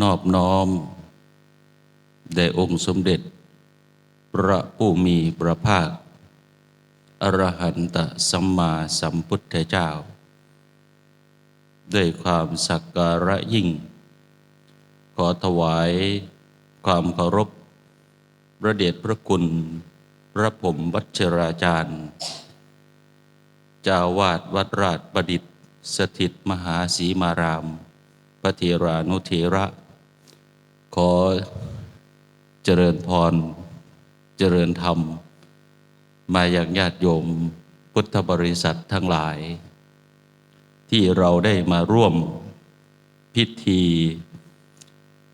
นอบน้อม แด่องค์สมเด็จ พระผู้มีพระภาค อรหันตสัมมาสัมพุทธเจ้า ด้วยความสักการะยิ่ง ขอถวายความเคารพพระเดชพระคุณ พระผมวัชราจารย์จ้าวาดวัดราชประดิษฐ์ สถิตมหาสีมาราม พระเทรานุเทระ ขอเจริญพร เจริญธรรม มาอย่างญาติโยมพุทธบริษัททั้งหลาย ที่เราได้มาร่วมพิธี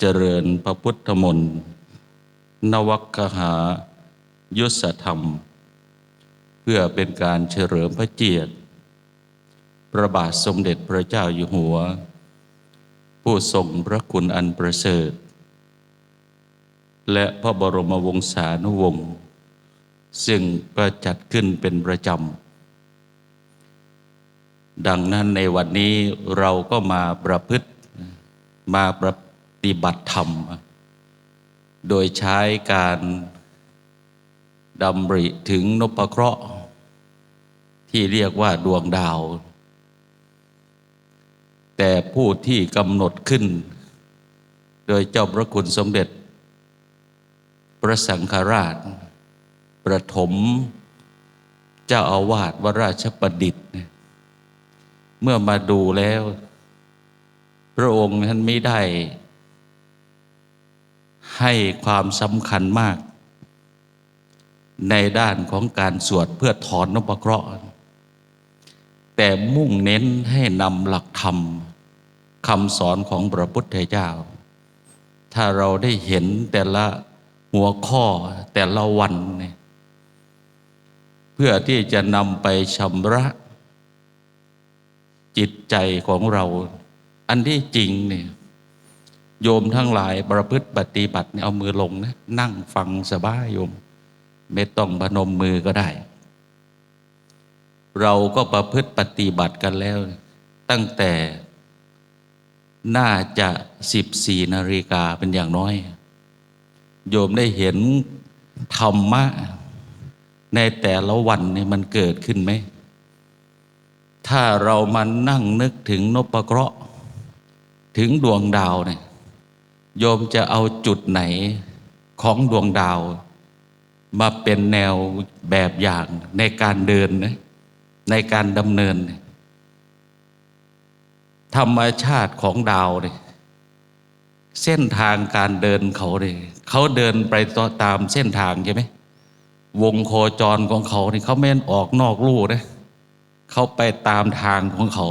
เจริญพระพุทธมนต์นวัคหายุสธรรม เพื่อเป็นการเฉลิมพระเกียรติพระบาทสมเด็จพระเจ้าอยู่หัว ผู้ทรงพระคุณอันประเสริฐ และพระบรมวงศานุวงศ์ซึ่งก็จัดขึ้นเป็นประจำ ดังนั้นในวันนี้เราก็มาประพฤติมาปฏิบัติธรรม โดยใช้การดำริถึงนพเคราะห์ ที่เรียกว่าดวงดาว แต่ผู้ที่กำหนดขึ้น โดยเจ้าพระคุณสมเด็จ พระสังฆราช ประถม เจ้าอาวาสวราชประดิษฐ์ เมื่อมาดูแล้ว พระองค์ท่านไม่ได้ ให้ความสำคัญมาก ในด้านของการสวดเพื่อถอนนพเคราะห์แต่มุ่งเน้นให้นำหลักธรรม คำสอนของพระพุทธเจ้า ถ้าเราได้เห็นแต่ละหัวข้อแต่ละวันเนี่ยเพื่อที่จะนำไปชำระจิตใจของเรา อันที่จริงเนี่ยโยมทั้งหลายประพฤติปฏิบัติเนี่ยเอามือลงนะนั่งฟังสบายโยม ไม่ต้องพนมมือก็ได้ เราก็ประพฤติปฏิบัติกันแล้ว ตั้งแต่ น่าจะ14นาฬิกาเป็นอย่างน้อย โยมได้เห็นธรรมะ ในแต่ละวันเนี่ยมันเกิดขึ้นไหม ถ้าเรามานั่งนึกถึงนพเคราะห์ถึงดวงดาวเนี่ยโยมจะเอาจุดไหนของดวงดาว มาเป็นแนวแบบอย่างในการเดินนะในการดำเนิน ธรรมชาติของดาวเนี่ยเส้นทางการเดินเขาเนี่ยเขาเดินไปตามเส้นทางใช่ไหมวงโคจรของเขาเนี่ยเขาไม่ออกนอกลู่นะเขาไปตามทางของเขา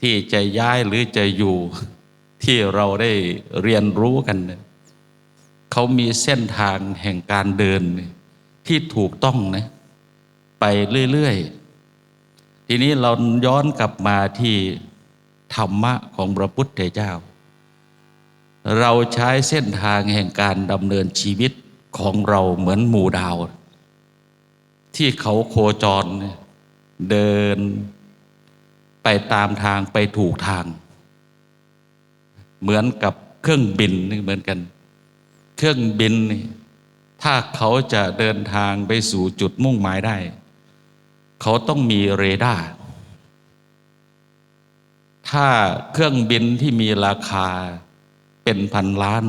ที่จะย้ายหรือจะอยู่ที่เราได้เรียนรู้กันเนี่ยเขามีเส้นทางแห่งการเดินที่ถูกต้องนะไปเรื่อยๆ ทีนี้เราย้อนกลับมาที่ธรรมะของพระพุทธเจ้า เราใช้เส้นทางแห่งการดำเนินชีวิตของเราเหมือนหมู่ดาว ที่เขาโคจรเดินไปตามทางไปถูกทาง เหมือนกับเครื่องบินเหมือนกัน เครื่องบินนี่ถ้าเขาจะเดินทางไปสู่จุดมุ่งหมายได้ เขาต้องมีเรดาร์ถ้าเครื่องบินที่มีราคาเป็นพันล้าน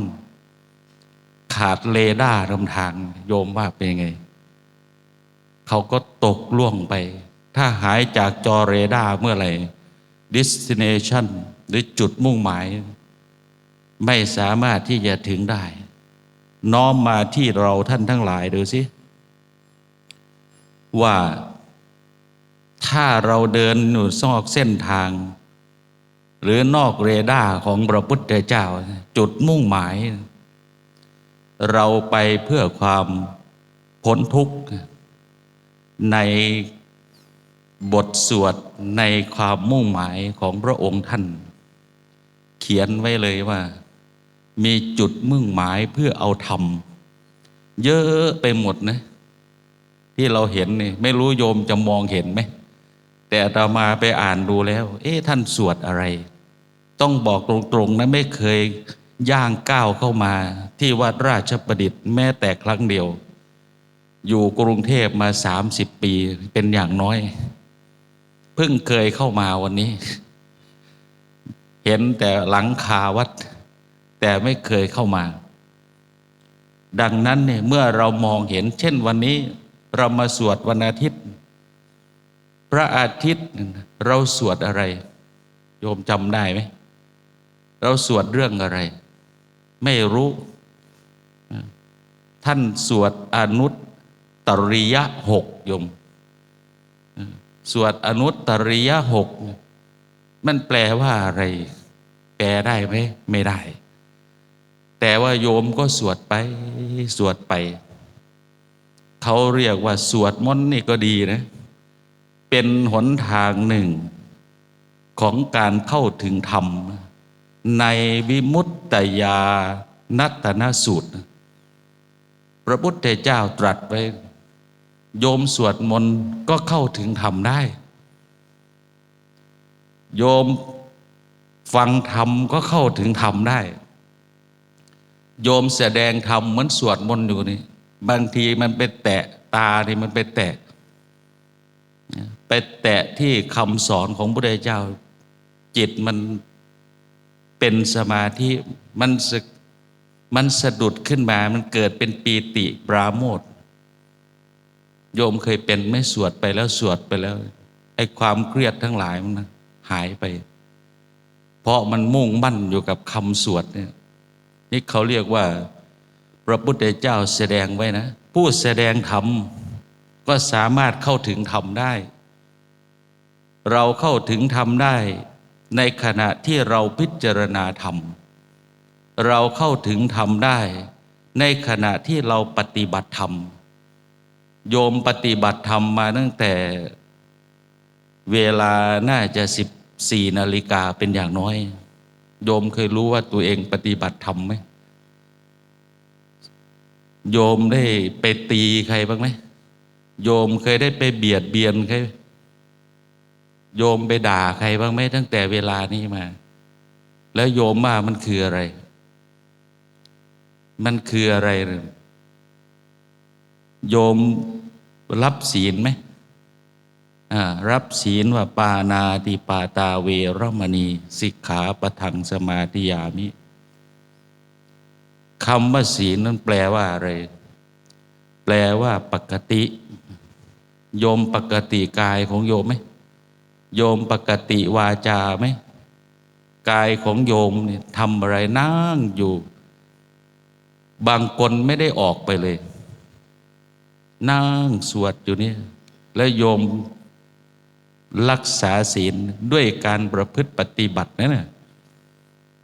ขาดเรดาร์นำทางโยมว่าเป็นไง เขาก็ตกล่วงไป ถ้าหายจากจอเรดาร์เมื่อไหร่ destination หรือจุดมุ่งหมาย ไม่สามารถที่จะถึงได้ น้อมมาที่เราท่านทั้งหลายดูสิว่า ถ้าเราเดินอยู่ซอกเส้นทาง หรือนอกเรดาร์ของพระพุทธเจ้า จุดมุ่งหมาย เราไปเพื่อความพ้นทุกข์ในบทสวดในความมุ่งหมายของพระองค์ท่าน เขียนไว้เลยว่า มีจุดมุ่งหมายเพื่อเอาธรรม เยอะไปหมดนะ ที่เราเห็นนี่ไม่รู้โยมจะมองเห็นไหม แต่อามาไปอ่านดูแล้ว เอ๊ะท่านสวดอะไร ต้องบอกตรงๆนะไม่เคยย่างก้าวเข้ามา ที่วัดราชประดิษฐ์แม้แต่ครั้งเดียว อยู่กรุงเทพมา30ปีเป็นอย่างน้อย เพิ่งเคยเข้ามาวันนี้ เห็นแต่หลังคาวัด แต่ไม่เคยเข้ามา ดังนั้นเนี่ยเมื่อเรามองเห็นเช่นวันนี้ เรามาสวดวันอาทิตย์ พระอาทิตย์เราสวดอะไร โยมจำได้ไหม เราสวดเรื่องอะไร ไม่รู้ ท่านสวดอนุตตริยะหกโยม สวดอนุตตริยะหก มันแปลว่าอะไร แปลได้ไหม ไม่ได้ แต่ว่าโยมก็สวดไป สวดไป เขาเรียกว่า สวดมนต์นี่ก็ดีนะ เป็นหนทางหนึ่ง ของการเข้าถึงธรรม ในวิมุตตยานัตนสูตร พระพุทธเจ้าตรัสไว้ โยมสวดมนต์ก็เข้าถึงธรรมได้ โยมฟังธรรมก็เข้าถึงธรรมได้ โยมแสดงธรรมเหมือนสวดมนต์อยู่นี่ บางทีมันไปแตะตานี่มันไปแตะ แตะที่คำสอนของพระพุทธเจ้า จิตมันเป็นสมาธิมันสมันสะดุดขึ้นมา มันเกิดเป็นปีติปราโมทย์โยมเคยเป็นไม่สวดไปแล้วสวดไปแล้ว ไอ้ความเครียดทั้งหลายมันนะหายไป เพราะมันมุ่งมั่นอยู่กับคำสวดเนี่ยนี่เขาเรียกว่า พระพุทธเจ้าแสดงไว้นะ ผู้แสดงธรรมก็สามารถเข้าถึงธรรมได้ เราเข้าถึงธรรมได้ในขณะที่เราพิจารณาธรรม เราเข้าถึงธรรมได้ ในขณะที่เราปฏิบัติธรรม โยมปฏิบัติธรรมมาตั้งแต่เวลาน่าจะสิบสี่นาฬิกาเป็นอย่างน้อย โยมเคยรู้ว่าตัวเองปฏิบัติธรรมไหมโยมได้ไปตีใครบ้างไหมโยมเคยได้ไปเบียดเบียนใคร โยมไปด่าใครบ้างไหมตั้งแต่เวลานี้มา แล้วโยมว่ามันคืออะไร มันคืออะไรโยมรับศีลไหมอ่ารับศีลว่าปานาติปาตาเวรมณีสิกขาปะทังสมาธิยามิคำว่าศีลนั้นแปลว่าอะไร แปลว่าปกติ โยมปกติกายของโยมไหม โยมปกติวาจาไหมกายของโยมเนี่ยทำอะไรนั่งอยู่ บางคนไม่ได้ออกไปเลย นั่งสวดอยู่เนี่ยแล้วโยมรักษาศีลด้วยการประพฤติปฏิบัตินั่นนะ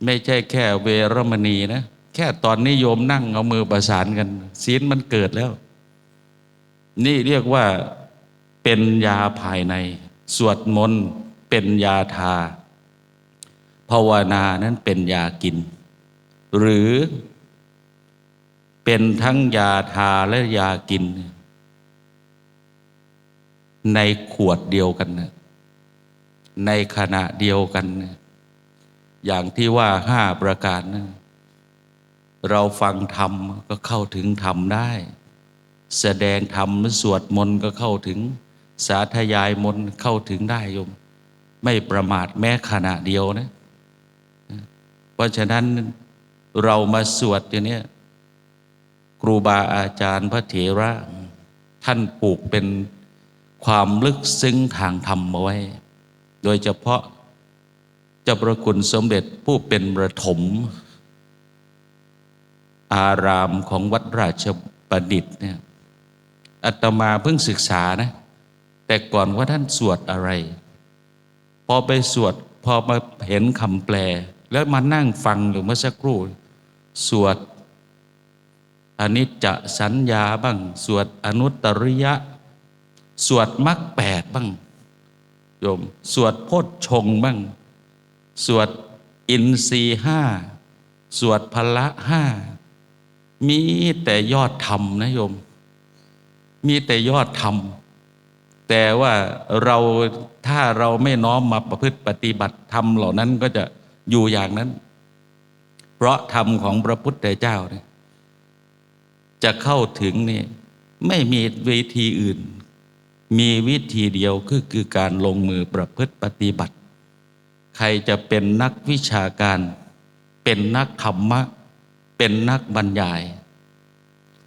ไม่ใช่แค่เวรมณีนะแค่ตอนนี้โยมนั่งเอามือประสานกันศีลมันเกิดแล้ว นี่เรียกว่าเป็นยาภายใน สวดมนต์เป็นยาทา ภาวนานั้นเป็นยากิน หรือเป็นทั้งยาทาและยากิน ในขวดเดียวกันนะในขณะเดียวกันนะอย่างที่ว่าห้าประการนะเราฟังธรรมก็เข้าถึงธรรมได้ แสดงธรรมสวดมนต์ก็เข้าถึง สาธยายมนเข้าถึงได้โยม ไม่ประมาทแม้ขณะเดียวนะ เพราะฉะนั้นเรามาสวดอย่างนี้ครูบาอาจารย์พระเถระ ท่านปลูกเป็นความลึกซึ้งทางธรรมเอาไว้ โดยเฉพาะเจ้าประคุณสมเด็จผู้เป็นประถม อารามของวัดราชประดิษฐ์เนี่ยอาตมาเพิ่งศึกษานะ แต่ก่อนว่าท่านสวดอะไร พอไปสวดพอมาเห็นคำแปล แล้วมานั่งฟังอยู่เมื่อสักครู่ สวดอนิจจสัญญาบ้าง สวดอนุตตริยะ สวดมรรคแปดบ้างโยมสวดโพชฌงบ้าง สวดอินทรีห้า สวดพละห้า มีแต่ยอดธรรมนะโยม มีแต่ยอดธรรม แต่ว่าเราถ้าเราไม่น้อมมาประพฤติปฏิบัติธรรมเหล่านั้นก็จะอยู่อย่างนั้น เพราะธรรมของพระพุทธเจ้าเนี่ยจะเข้าถึงนี่ไม่มีวิธีอื่น มีวิธีเดียวคือคือการลงมือประพฤติปฏิบัติ ใครจะเป็นนักวิชาการ เป็นนักธรรมะ เป็นนักบรรยาย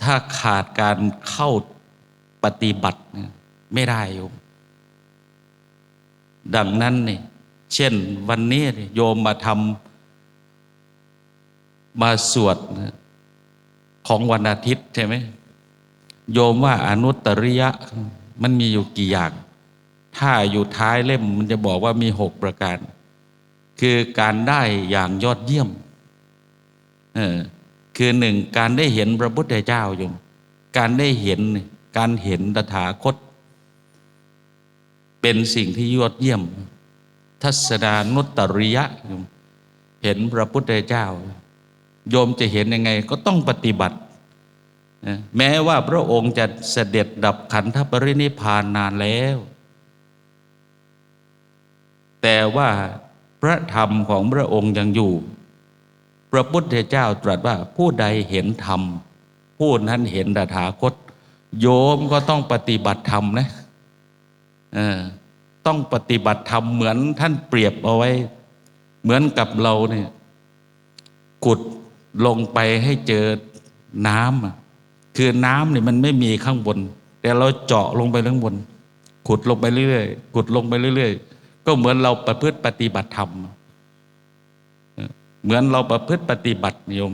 ถ้าขาดการเข้าปฏิบัติเนี่ย ไม่ได้โยมดังนั้นนี่เช่นวันนี้โยมมาทำมาสวดของวันอาทิตย์ใช่ไหมโยมว่าอนุตตริยะมันมีอยู่กี่อย่าง ถ้าอยู่ท้ายเล่มมันจะบอกว่ามีหกประการ คือการได้อย่างยอดเยี่ยมเออคือหนึ่งการได้เห็นพระพุทธเจ้าโยม การได้เห็นการเห็นตถาคต เป็นสิ่งที่ยอดเยี่ยม ทัศนานุตริยะ เห็นพระพุทธเจ้า โยมจะเห็นยังไงก็ต้องปฏิบัติ แม้ว่าพระองค์จะเสด็จดับขันธปรินิพานนานแล้ว แต่ว่าพระธรรมของพระองค์ยังอยู่ พระพุทธเจ้าตรัสว่าผู้ใดเห็นธรรม ผู้นั้นเห็นตถาคต โยมก็ต้องปฏิบัติธรรมนะ ต้องปฏิบัติธรรมเหมือนท่านเปรียบเอาไว้ เหมือนกับเราเนี่ยขุดลงไปให้เจอน้ำคือน้ำเนี่ยมันไม่มีข้างบน แต่เราเจาะลงไปข้างบน ขุดลงไปเรื่อยๆขุดลงไปเรื่อยๆ ก็เหมือนเราประพฤติปฏิบัติธรรมเหมือนเราประพฤติปฏิบัติโยม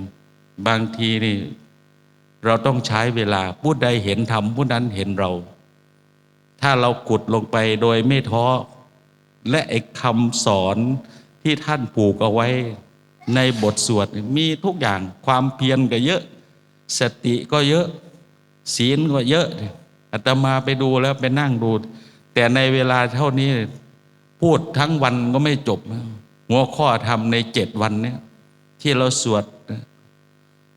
บางทีนี่ เราต้องใช้เวลาผู้ใดเห็นธรรมผู้นั้นเห็นเรา ถ้าเราขุดลงไปโดยไม่ท้อ และไอ้คำสอนที่ท่านผูกเอาไว้ในบทสวดมีทุกอย่างความเพียรก็เยอะ สติก็เยอะ ศีลก็เยอะอาตมาไปดูแล้วไปนั่งดู แต่ในเวลาเท่านี้พูดทั้งวันก็ไม่จบ หัวข้อทำในเจ็ดวันนี้ที่เราสวด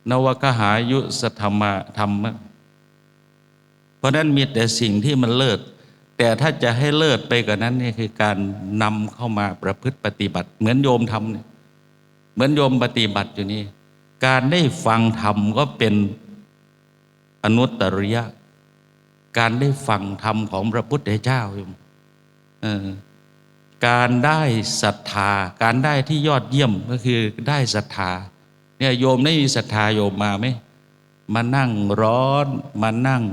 นวกหายุสธรรมธรรม เพราะนั้นมีแต่สิ่งที่มันเลิศ แต่ถ้าจะให้เลิศไปกว่านั้นนี่คือการนำเข้ามาประพฤติปฏิบัติ เหมือนโยมทำเนี่ยเหมือนโยมปฏิบัติอยู่นี่การได้ฟังธรรมก็เป็นอนุตตริยะ การได้ฟังธรรมของพระพุทธเจ้าโยมการได้ศรัทธา การได้ที่ยอดเยี่ยมก็คือได้ศรัทธาเนี่ยโยมไม่มีศรัทธาโยมมาไหมมานั่งร้อน มานั่ง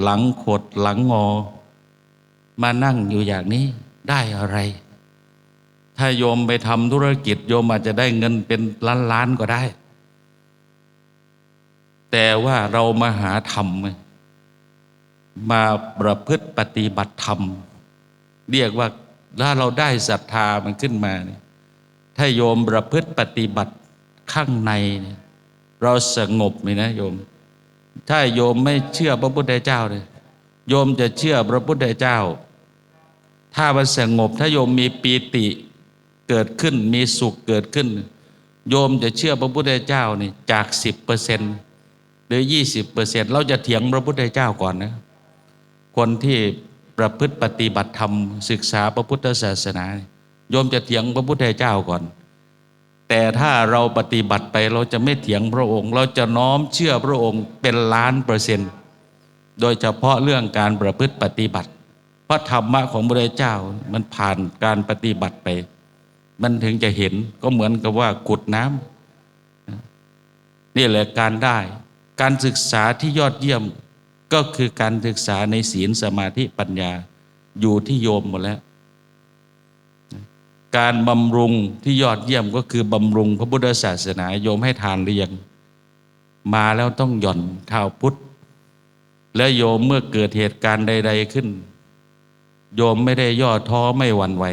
หลังขดหลังงอ มานั่งอยู่อย่างนี้ได้อะไร ถ้าโยมไปทำธุรกิจโยมอาจจะได้เงินเป็นล้านล้านๆก็ได้ แต่ว่าเรามาหาธรรม มาประพฤติปฏิบัติธรรม เรียกว่าถ้าเราได้ศรัทธามันขึ้นมาเนี่ยถ้าโยมประพฤติปฏิบัติข้างในเนี่ยเราสงบเลยนะโยม ถ้าโยมไม่เชื่อพระพุทธเจ้าเลยโยมจะเชื่อพระพุทธเจ้า ถ้ามันสงบถ้าโยมมีปีติเกิดขึ้นมีสุขเกิดขึ้น โยมจะเชื่อพระพุทธเจ้านี่จากสิบเปอร์เซ็นต์หรือยี่สิบเปอร์เซ็นต์เราจะเถียงพระพุทธเจ้าก่อนนะคนที่ประพฤติปฏิบัติธรรม ศึกษาพระพุทธศาสนา โยมจะเถียงพระพุทธเจ้าก่อน แต่ถ้าเราปฏิบัติไปเราจะไม่เถียงพระองค์ เราจะน้อมเชื่อพระองค์เป็นล้านเปอร์เซ็นต์โดยเฉพาะเรื่องการประพฤติปฏิบัติ ราะธรรมะของพระเจ้ามันผ่านการปฏิบัติไป มันถึงจะเห็นก็เหมือนกับว่าขุดน้ำนี่แหละการได้ การศึกษาที่ยอดเยี่ยมก็คือการศึกษาในศีลสมาธิปัญญาอยู่ที่โยมหมดแล้ว การบำรุงที่ยอดเยี่ยมก็คือบำรุงพระพุทธศาสนาโยมให้ทานเรียง มาแล้วต้องหย่อนข้าวพุทธและโยมเมื่อเกิดเหตุการณ์ใด ๆขึ้น โยมไม่ได้ย่อท้อไม่หวั่นไหว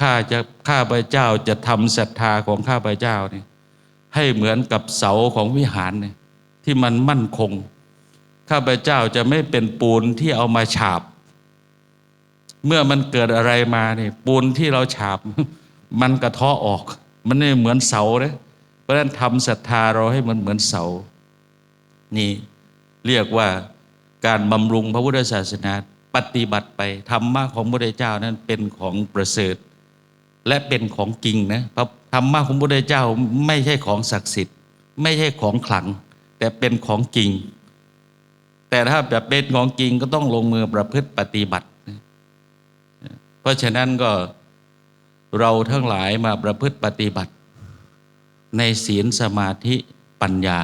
ข้าจะข้าพเจ้าจะทำศรัทธาของข้าพเจ้านี่ให้เหมือนกับเสาของวิหารเนี่ยที่มันมั่นคง ข้าพเจ้าจะไม่เป็นปูนที่เอามาฉาบ เมื่อมันเกิดอะไรมาเนี่ยปูนที่เราฉาบ มันกระเทาะออก มันไม่เหมือนเสาเลยเพราะฉะนั้นทำศรัทธาเราให้มันเหมือนเสา นี่เรียกว่าการบำรุงพระพุทธศาสนา ปฏิบัติไปธรรมะของพระพุทธเจ้านั้นเป็นของประเสริฐ และเป็นของจริงนะพระธรรมะของพระพุทธเจ้าไม่ใช่ของศักดิ์สิทธิ์ ไม่ใช่ของขลัง แต่เป็นของจริง แต่ถ้าแบบเป็นของจริงก็ต้องลงมือประพฤติปฏิบัติ เพราะฉะนั้นก็เราทั้งหลายมาประพฤติปฏิบัติ ในศีลสมาธิปัญญา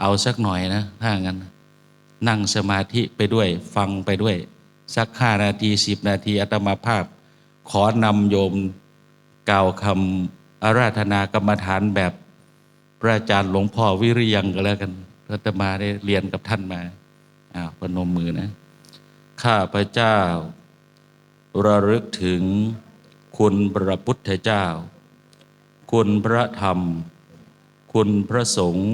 เอาสักหน่อยนะถ้างั้น นั่งสมาธิไปด้วยฟังไปด้วย สักห้านาทีสิบนาทีอาตมาภาพ ขอนำโยมกล่าวคำอาราธนากรรมฐานแบบพระอาจารย์หลวงพ่อวิริยังก็แล้วกันอาตมาได้เรียนกับท่านมาอ้าวพนมมือนะ ข้าพระเจ้า ระลึกถึงคุณพระพุทธเจ้า คุณพระธรรม คุณพระสงฆ์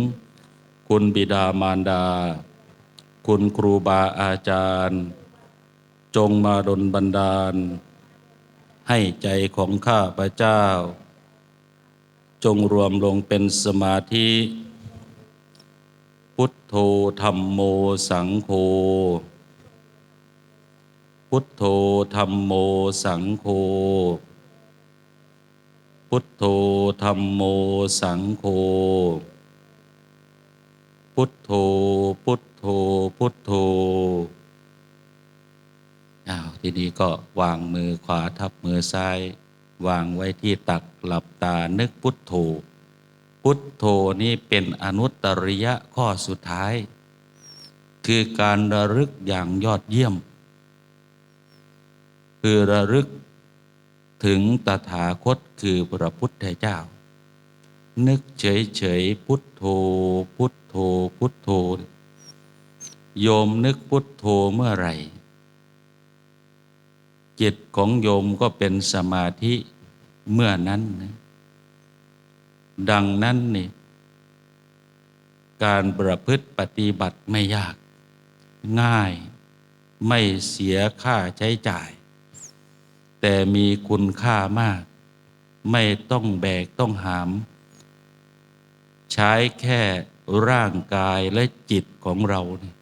คุณบิดามารดา คุณครูบาอาจารย์ จงมาดลบันดาล ให้ใจของข้าพระเจ้า จงรวมลงเป็นสมาธิ พุทโธธรรมโมสังโฆพุทโธธรรมโมสังโฆ พุทโธธรรมโมสังโฆ พุทโธ พุทโธ พุทโธ อ้าว ทีนี้ก็วางมือขวาทับมือซ้าย วางไว้ที่ตักหลับตานึกพุทโธ พุทโธนี่เป็นอนุตตริยะข้อสุดท้าย คือการระลึกอย่างยอดเยี่ยม คือระลึกถึงตถาคตคือพระพุทธเจ้า นึกเฉยๆพุทโธพุท พุทโธ โยมนึกพุทโธเมื่อไหร่ จิตของโยมก็เป็นสมาธิเมื่อนั้นนะดังนั้นนี่การประพฤติปฏิบัติไม่ยาก ง่ายไม่เสียค่าใช้จ่าย แต่มีคุณค่ามาก ไม่ต้องแบกต้องหาม ใช้แค่ ร่างกายและจิตของเรานี่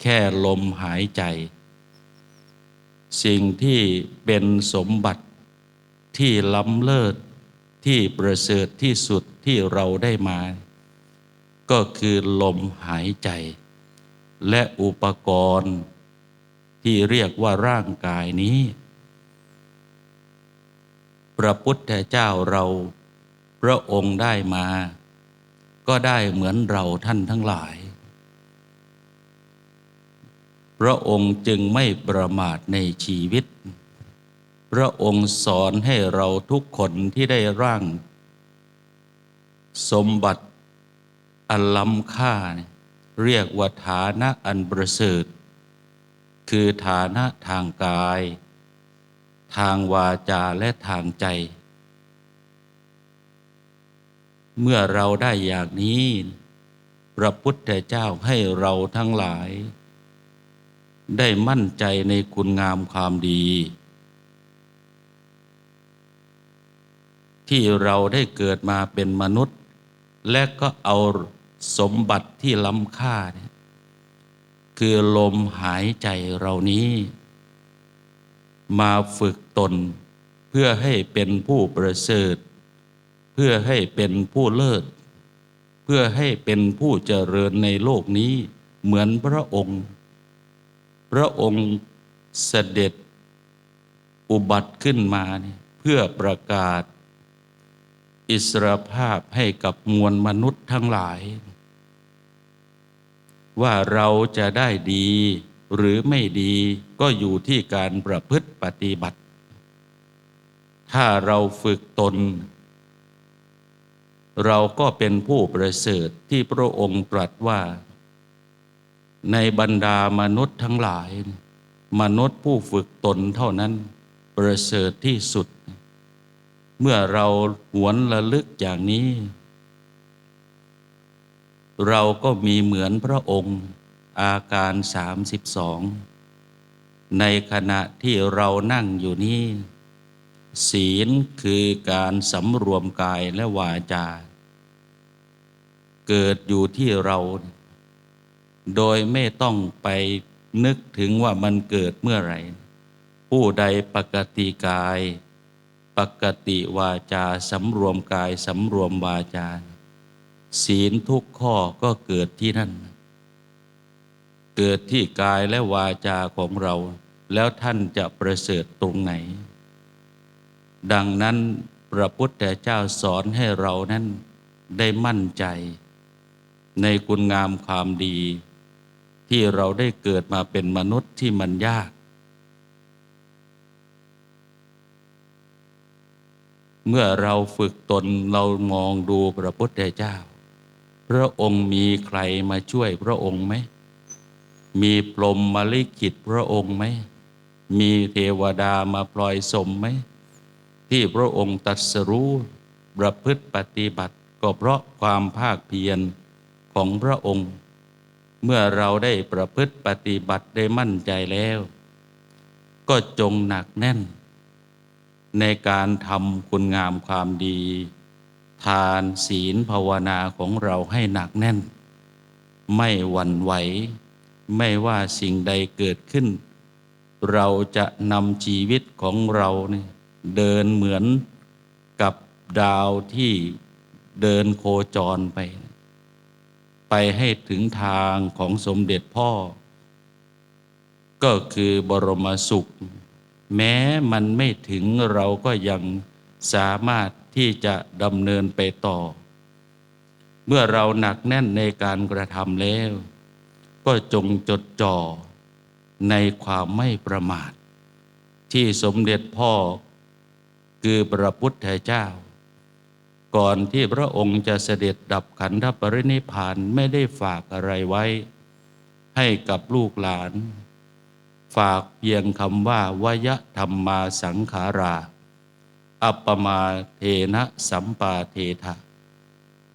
แค่ลมหายใจ สิ่งที่เป็นสมบัติที่ล้ำเลิศที่ประเสริฐที่สุดที่เราได้มา ก็คือลมหายใจ และอุปกรณ์ที่เรียกว่าร่างกายนี้ พระพุทธเจ้าเราพระองค์ได้มา ก็ได้เหมือนเราท่านทั้งหลาย พระองค์จึงไม่ประมาทในชีวิต พระองค์สอนให้เราทุกคนที่ได้ร่าง สมบัติอันล้ำค่า เรียกว่าฐานะอันประเสริฐ คือฐานะทางกาย ทางวาจาและทางใจ เมื่อเราได้อย่างนี้ พระพุทธเจ้าให้เราทั้งหลาย ได้มั่นใจในคุณงามความดี ที่เราได้เกิดมาเป็นมนุษย์ และก็เอาสมบัติที่ล้ำค่าเนี่ยคือลมหายใจเรานี้ มาฝึกตนเพื่อให้เป็นผู้ประเสริฐ พื่อให้เป็นผู้เลิศ เพื่อให้เป็นผู้เจริญในโลกนี้เหมือนพระองค์ พระองค์เสด็จอุบัติขึ้นมาเนี่ยเพื่อประกาศ อิสรภาพให้กับมวลมนุษย์ทั้งหลาย ว่าเราจะได้ดีหรือไม่ดีก็อยู่ที่การประพฤติปฏิบัติ ถ้าเราฝึกตน เราก็เป็นผู้ประเสริฐที่พระองค์ตรัสว่า ในบรรดามนุษย์ทั้งหลาย มนุษย์ผู้ฝึกตนเท่านั้น ประเสริฐที่สุด เมื่อเราหวนระลึกอย่างนี้ เราก็มีเหมือนพระองค์อาการ 32 ในขณะที่เรานั่งอยู่นี้ศีลคือการสำรวมกายและวาจา เกิดอยู่ที่เรา โดยไม่ต้องไปนึกถึงว่ามันเกิดเมื่อไหร่ ผู้ใดปกติกาย ปกติวาจาสำรวมกายสำรวมวาจา ศีลทุกข้อก็เกิดที่นั่น เกิดที่กายและวาจาของเรา แล้วท่านจะประเสริฐตรงไหน ดังนั้นพระพุทธเจ้าสอนให้เรานั้นได้มั่นใจ ในคุณงามความดี ที่เราได้เกิดมาเป็นมนุษย์ที่มันยาก เมื่อเราฝึกตนเรามองดูพระพุทธเจ้า พระองค์มีใครมาช่วยพระองค์ไหม มีพรหมมาลิขิตพระองค์ไหม มีเทวดามาปล่อยสมไหม ที่พระองค์ตรัสรู้ประพฤติปฏิบัติก็เพราะความภาคเพียร ของพระองค์ เมื่อเราได้ประพฤติปฏิบัติได้มั่นใจแล้ว ก็จงหนักแน่น ในการทำคุณงามความดี ทานศีลภาวนาของเราให้หนักแน่น ไม่หวั่นไหว ไม่ว่าสิ่งใดเกิดขึ้น เราจะนำชีวิตของเราเนี่ยเดินเหมือนกับดาวที่เดินโคจรไป ไปให้ถึงทางของสมเด็จพ่อ ก็คือบรมสุข แม้มันไม่ถึงเราก็ยังสามารถที่จะดำเนินไปต่อ เมื่อเราหนักแน่นในการกระทำแล้ว ก็จงจดจ่อในความไม่ประมาท ที่สมเด็จพ่อคือพระพุทธเจ้า ก่อนที่พระองค์จะเสด็จดับขันธปรินิพานไม่ได้ฝากอะไรไว้ ให้กับลูกหลาน ฝากเพียงคำว่าวยธรรมมาสังขารา อัปปมาเทนะสัมปาเททะ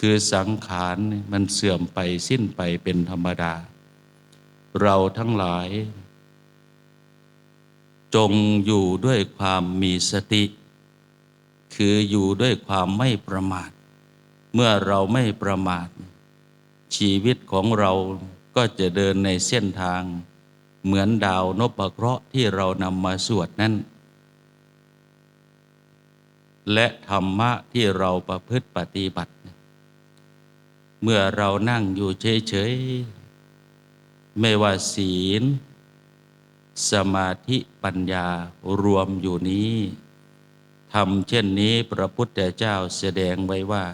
คือสังขารมันเสื่อมไปสิ้นไปเป็นธรรมดา เราทั้งหลาย จงอยู่ด้วยความมีสติ คืออยู่ด้วยความไม่ประมาท เมื่อเราไม่ประมาท ชีวิตของเราก็จะเดินในเส้นทาง เหมือนดาวนพเคราะห์ที่เรานำมาสวดนั้น และธรรมะที่เราประพฤติปฏิบัติ เมื่อเรานั่งอยู่เฉยๆ ไม่ว่าศีล สมาธิปัญญารวมอยู่นี้ ทำเช่นนี้พระพุทธเจ้าแสดงไว้ว่า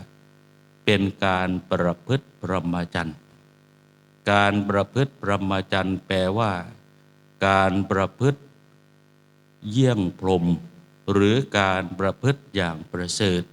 เป็นการประพฤติพรหมจรรย์การประพฤติพรหมจรรย์แปลว่า การประพฤติเยี่ยงพรหมหรือการประพฤติอย่างประเสริฐ